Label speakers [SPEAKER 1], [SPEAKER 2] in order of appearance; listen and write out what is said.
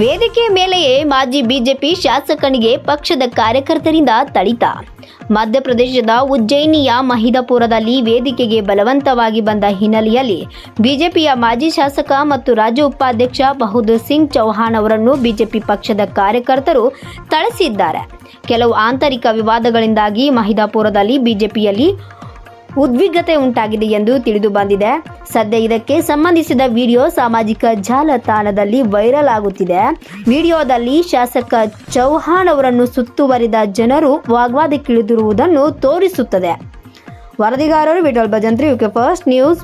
[SPEAKER 1] ವೇದಿಕೆ ಮೇಲೆಯೇ ಮಾಜಿ ಬಿಜೆಪಿ ಶಾಸಕನಿಗೆ ಪಕ್ಷದ ಕಾರ್ಯಕರ್ತರಿಂದ ತಳಿತ ಮಧ್ಯಪ್ರದೇಶದ ಉಜ್ಜಯಿನಿಯ ಮಹಿದಾಪುರದಲ್ಲಿ ವೇದಿಕೆಗೆ ಬಲವಂತವಾಗಿ ಬಂದ ಹಿನ್ನೆಲೆಯಲ್ಲಿ ಬಿಜೆಪಿಯ ಮಾಜಿ ಶಾಸಕ ಮತ್ತು ರಾಜ್ಯ ಉಪಾಧ್ಯಕ್ಷ ಬಹದ್ದೂರ್ ಸಿಂಗ್ ಚೌಹಾಣ್ ಅವರನ್ನು ಬಿಜೆಪಿ ಪಕ್ಷದ ಕಾರ್ಯಕರ್ತರು ಥಳಿಸಿದ್ದಾರೆ. ಕೆಲವು ಆಂತರಿಕ ವಿವಾದಗಳಿಂದಾಗಿ ಮಹಿದಾಪುರದಲ್ಲಿ ಬಿಜೆಪಿಯಲ್ಲಿ ಉದ್ವಿಗ್ನತೆ ಉಂಟಾಗಿದೆ ಎಂದು ತಿಳಿದು ಬಂದಿದೆ. ಸದ್ಯ ಇದಕ್ಕೆ ಸಂಬಂಧಿಸಿದ ವಿಡಿಯೋ ಸಾಮಾಜಿಕ ಜಾಲತಾಣದಲ್ಲಿ ವೈರಲ್ ಆಗುತ್ತಿದೆ. ವಿಡಿಯೋದಲ್ಲಿ ಶಾಸಕ ಚೌಹಾಣ್ ಅವರನ್ನು ಸುತ್ತುವರಿದ ಜನರು ವಾಗ್ವಾದಕ್ಕಿಳಿದಿರುವುದನ್ನು ತೋರಿಸುತ್ತದೆ. ವರದಿಗಾರರು Vittal Bhajantri, UK first news